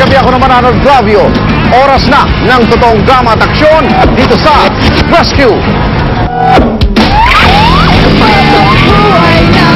gabi ako naman Arnold Glavio. Oras na ng totoong drama at aksyon dito sa Rescue. buhay namin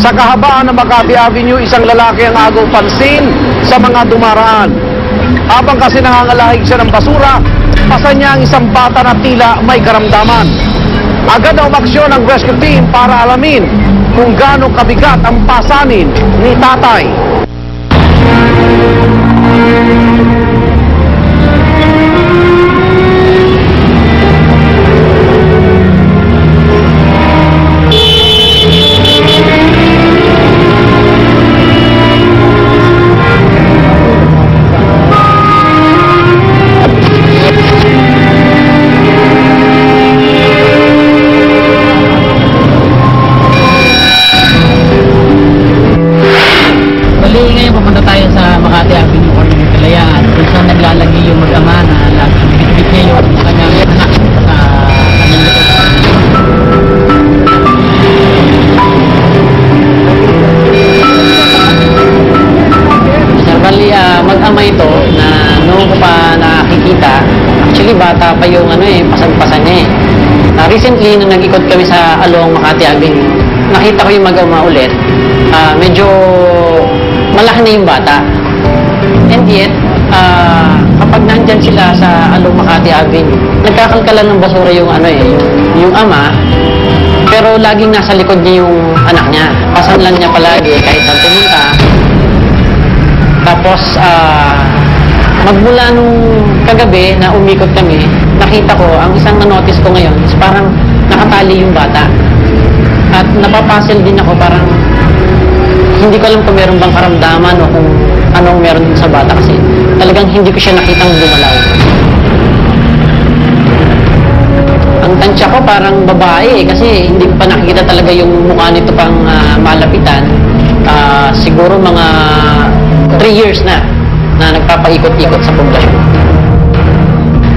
Sa kahabaan ng Makati Avenue, isang lalaki ang agaw pansin sa mga dumaraan. Habang kasi nangangalahig siya ng basura, pasan niya ang isang bata na tila may karamdaman. Agad na umaksyon ang rescue team para alamin kung gaano kabigat ang pasanin ni tatay. Actually bata pa yung ano eh, pasag-pasan niya eh. Ah, recently, nung nag-ikot kami sa Along Makati Avenue, nakita ko yung mag-ama ulit. Ah, medyo malaki na yung bata. And yet, ah, kapag nandyan sila sa Along Makati Avenue, nagkakalkalan ng basura yung ano eh, yung, yung ama, pero laging nasa likod niya yung anak niya. Pasan lang niya palagi kahit saan pumunta. Tapos, ah, magmula nung kagabi na umikot kami, nakita ko, ang isang na-notice ko ngayon is parang nakatali yung bata. At napapuzzle din ako parang hindi ko alam kung meron bang karamdaman o kung anong meron sa bata kasi talagang hindi ko siya nakitang gumalaw. Ang tansya ko parang babae eh, kasi hindi ko pa nakikita talaga yung mukha nito pang ah, malapitan. Ah, siguro mga 3 years na na nagpapaikot-ikot sa poblasyon.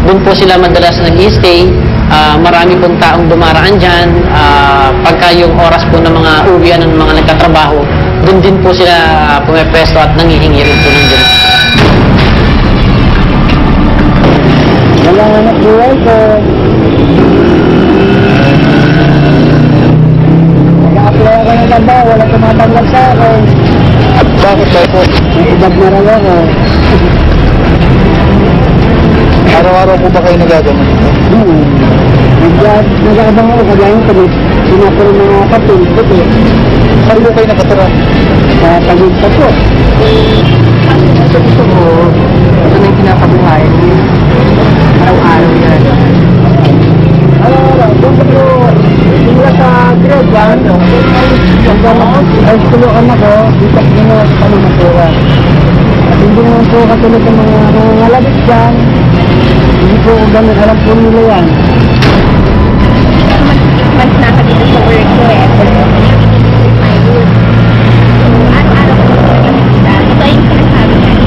Doon po sila madalas nag-stay. Ah, marami pong taong dumaraan dyan. Ah, pagka yung oras po ng mga uwian ng mga nagtatrabaho, doon din po sila pumepwesto at nangihingi rin po ng dyan. Wala anak buhay ko Nag-a-apply ako ng trabaho, wala tumatanggap sa akin Bakit daw po? May edad na raw ako Araw-araw po ba kayo nagagamit ito? Hmm. Nag- Nag-aabang ako kagaya nito, may sinapuro ng mga papel, puti. Saan po kayo nakatira? Sa tagig pa po. Sa gusto ko, ito na yung pinapabuhay. Araw-araw yan. Araw-araw, doon ko simula sa grade 1, hanggang high school ang anak ko, dito ko ginawa sa pamamatura. At hindi naman po katulad ng mga nangangalabit dyan, hindi po ganun, alam po nila yan. mas nasa dito sa work ko eh. My room. Araw-araw ko sa nakikita. Ito yung sinasabi niya.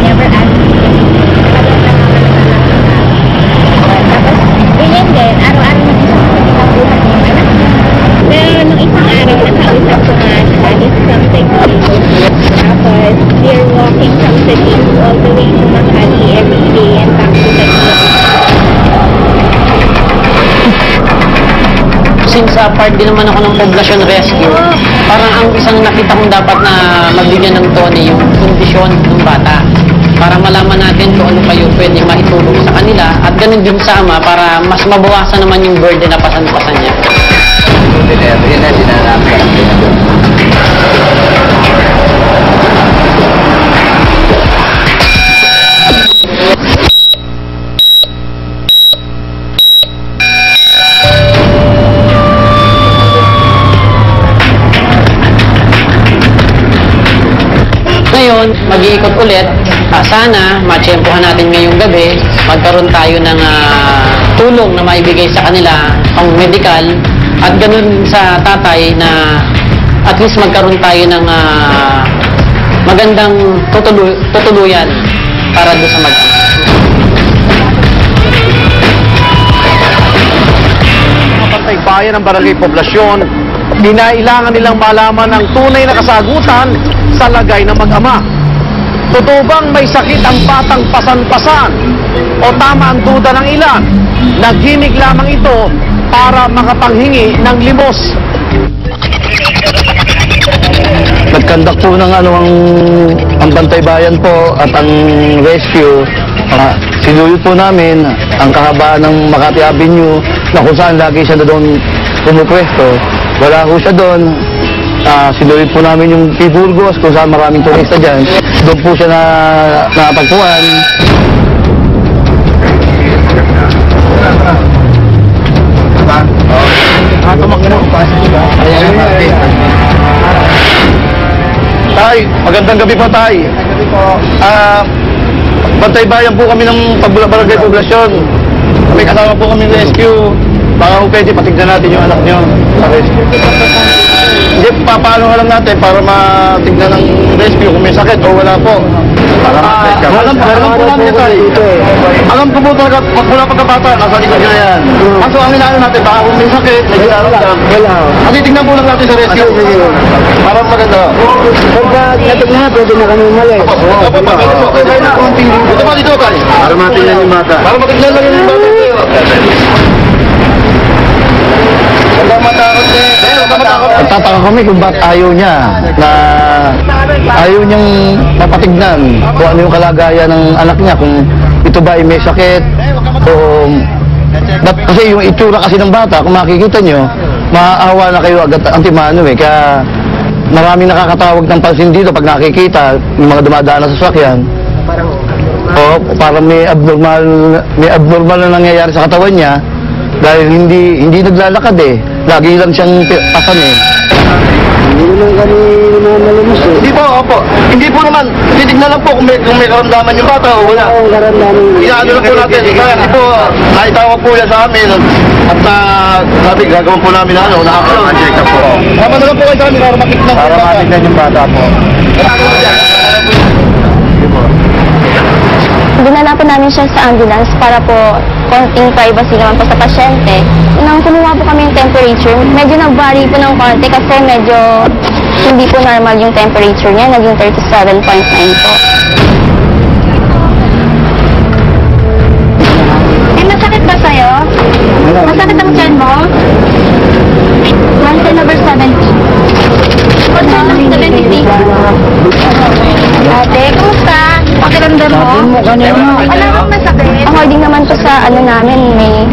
He Since uh, part din naman ako ng poblasyon rescue, parang ang isang nakita kong dapat na mabigyan ng Tony yung kondisyon ng bata para malaman natin kung ano yung pwede maitulong sa kanila at ganun din sa ama para mas mabawasan naman yung burden na pasan-pasan niya. Sana, matsyempohan natin ngayong gabi, magkaroon tayo ng ah, tulong na maibigay sa kanila pang medical At ganun sa tatay na at least magkaroon tayo ng ah, magandang tutulu tutuluyan para doon sa mag mga pantay bayan ng barangay poblasyon, kinailangan nilang malaman ang tunay na kasagutan sa lagay ng mag-ama. Totoo bang may sakit ang batang pasan-pasan? O tama ang duda ng ilan? Naghinig lamang ito para makapanghingi ng limos. Nagkandak po ng ano ang, ang Bantay Bayan po at ang rescue. Uh, sinuyod po namin ang kahabaan ng Makati Avenue na kung saan lagi siya na doon pumupwesto. Wala po siya doon. Uh, sinuyod po namin yung P. Kung saan maraming turista dyan. Doon po siya na natagpuan. Tay, magandang gabi po, Tay. Ah, Bantay Bayan po kami ng Barangay Poblasyon. May kasama po kami rescue. Baka kung pwede, patignan natin yung anak nyo sa rescue. Hindi, papaano lang natin para matignan ng rescue kung may sakit o wala po. Ah, alam, alam po namin ito eh. Alam ko po talaga, pag mula pagkabata, nasa likod na yan. Kaso ang inaano natin, baka kung may sakit, may ginagawa. Wala. Matitignan po lang natin sa rescue. Para maganda. Pagka natignan na, pwede na kami umalis. Dito pa dito tayo. Para matignan yung bata. Para matignan lang yung bata. Huwag kang matakot eh. Huwag kang matakot. Nagtataka kami kung ba't ayaw niya na ayaw niyang mapatignan kung ano yung kalagayan ng anak niya kung ito ba ay may sakit o ba't kasi yung itsura kasi ng bata kung makikita niyo maaawa na kayo agad antimano eh. Kaya maraming nakakatawag ng pansin dito pag nakikita yung mga dumadaan na sasakyan. O parang may abnormal may abnormal na nangyayari sa katawan niya dahil hindi hindi naglalakad eh lagi lang siyang pasan eh hindi naman kami namalimus eh Hindi po, opo. Hindi po naman. Titignan lang po kung may, kung may karamdaman yung bata o wala. ang karamdaman Inaano lang po natin. Kaya kasi po, naitawag po yan sa amin. At na, sabi, gagawin po namin ano, na check up po. Tama na lang po kayo sa amin para po yung bata. yung bata po Dinala po namin siya sa ambulance para po konting privacy naman po sa pasyente. Nang kumuha po kami yung temperature, medyo nag-vary po ng konti kasi medyo hindi po normal yung temperature niya, naging 37.9 po. Eh, masakit ba sa'yo? Masakit ang tiyan mo? Monthly number 70. Monthly number 76. Ate, kumusta? Pakiramdam mo? mo kanina Wala kang masakit? According naman to sa ano namin, may,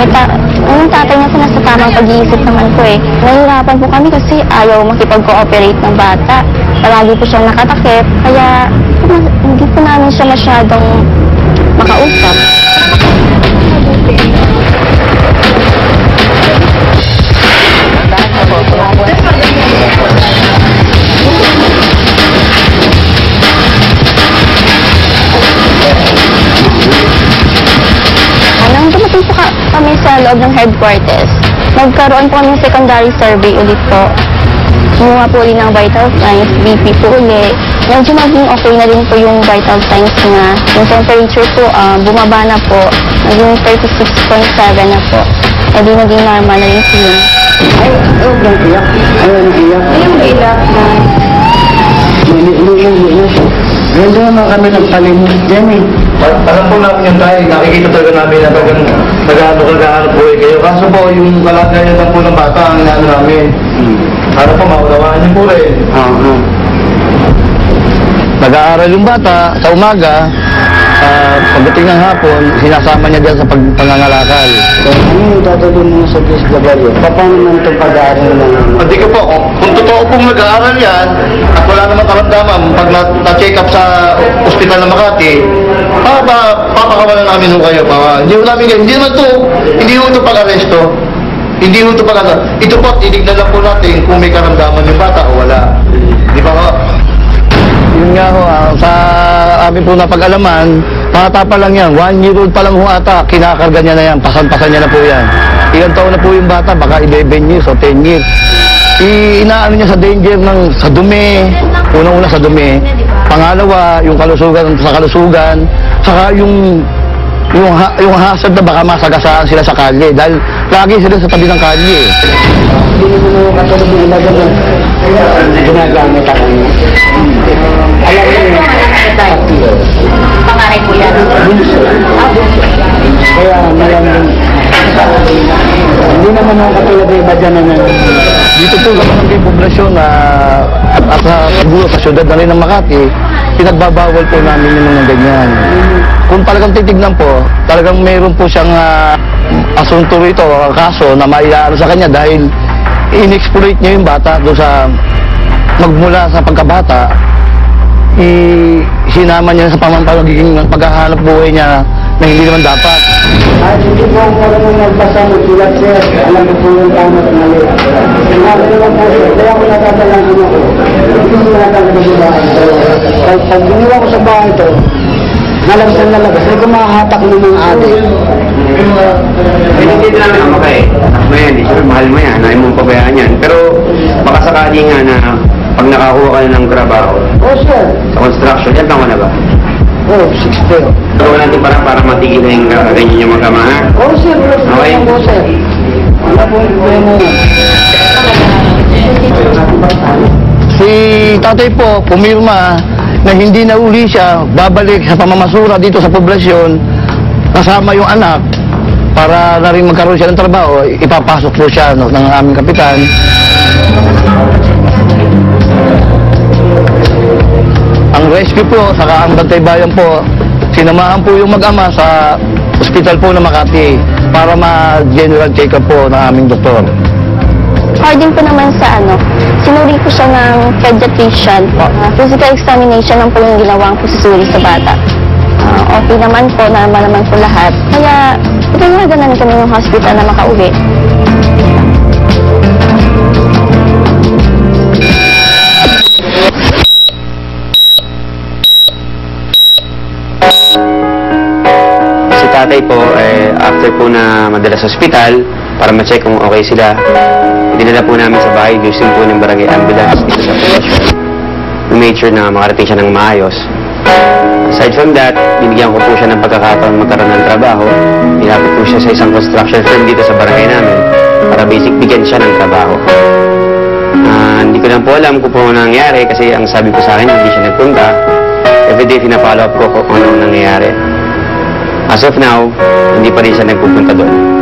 may ta yung tatay niya po nasa tamang pag-iisip naman po eh. Nahihirapan po kami kasi ayaw makipag-cooperate ng bata. Palagi po siyang nakatakip, kaya hindi po namin siya masyadong makausap. Headquarters, nagkaroon po kami ng secondary survey ulit po. Kumuha po ulit ng vital signs, BP po ulit. Medyo maging okay na rin po yung vital signs niya. Yung temperature po, ah, bumaba na po. Naging 36.7 na po. E di naging normal na yung feeling. ay huwag nang iyak ayaw nang iyak Yung ilang na Lili-lili na siya. Ganda naman kami nagpalimos dyan eh. Alam po namin yan tayo, nakikita talaga namin na talagang nag-ano po eh kayo. Kaso po, yung kalagayan lang po ng bata ang inaano namin. Ano po, maunawaan niyo po rin. Oo. Nag-aaral yung bata sa umaga, ah, pagdating ng hapon, sinasama niya dyan sa pag pangangalakal. ano yung tatalin mo sa Diyos Gabalyo? Paano naman itong pag-aaral ng Hindi ko po, kung, totoo pong nag-aaral yan, at wala naman karamdaman, pag na- na-check up sa ospital ng Makati, pa, pa, papakawalan namin ho kayo. Pa, hindi ho namin, hindi naman to, hindi ho ito pag-aresto. Hindi ho ito pag Ito po, tinignan lang po natin kung may karamdaman yung bata o wala. Di ba ho? Yun nga ho, ah, sa amin po napag-alaman, bata pa lang yan, one year old pa lang ho ata, kinakarga niya na yan, pasan-pasan niya na po yan. ilang taon na po yung bata, baka 11 years o 10 years. I, inaano niya sa danger ng sa dumi, unang-una sa dumi. Pangalawa, yung kalusugan sa kalusugan, saka yung yung ha, yung hazard na baka masagasaan sila sa kalye. Dahil lagi sila sa tabi ng kalye. Hindi mo katulad ng ilagan na ginagamit ako. Alam mo Pangaray po yan. Kaya malamang hindi naman ako katulad ng iba dyan na dito po naman ang poblasyon na at sa siguro sa syudad na rin ng Makati, pinagbabawal po namin yung mga ganyan. Kung talagang titignan po, talagang mayroon po siyang ah, asunto rito, kaso na maiaano sa kanya dahil in-exploit niya yung bata doon sa magmula sa pagkabata, i sinama niya sa pamamagiging paghahanap buhay niya na hindi naman dapat. Ay, hindi po ako marunong nagbasa ng sulat, sir. Alam ko po yung tama at mali. Sinabi naman po, sir. Kaya ako natatalang ko ako. Hindi ko natatalang sa bahay. Pag, pag ginawa ko sa bahay ito, nalabas na labas, hindi ko makahatak ng mga adik. Hindi namin ang makay. Mo yan, di sure, mahal mo yan, ayaw mong pabayaan yan. Pero baka sakali nga na pag nakakuha ka na ng trabaho Oh, sir. sa construction, yan tama na ba? Oh, 60. Gawin natin para para matigil na yung ganyan yung magkama, ha? Oh, sir. Wala po Okay. po, sir. Wala po yung problema. Si tatay po, pumirma na hindi na uli siya babalik sa pamamasura dito sa poblasyon kasama yung anak para na rin magkaroon siya ng trabaho, ipapasok po siya no, ng aming kapitan. Ang rescue po, saka ang bantay bayan po, sinamahan po yung mag-ama sa ospital po ng Makati para ma-general check-up po ng aming doktor. According po naman sa ano, sinuri po siya ng pediatrician. Uh, physical examination lang po yung ginawang pagsusuri sa bata. Ah, okay naman po, normal naman po lahat. Kaya, pinayagan na kami ng hospital na makauwi. Na madala sa ospital, para ma-check kung okay sila, dinala po namin sa bahay, using po ng barangay ambulance dito sa poblasyon. We made sure na makarating siya ng maayos. Aside from that, binigyan ko po siya ng pagkakataon magkaroon ng trabaho. Nilapit po siya sa isang construction firm dito sa barangay namin para basic bigyan siya ng trabaho. Ah, hindi ko lang po alam kung paano nangyari kasi ang sabi po sa akin, hindi siya nagpunta. Everyday, pinapollow up ko kung ano nangyayari. As of now, hindi pa rin siya nagpupunta doon.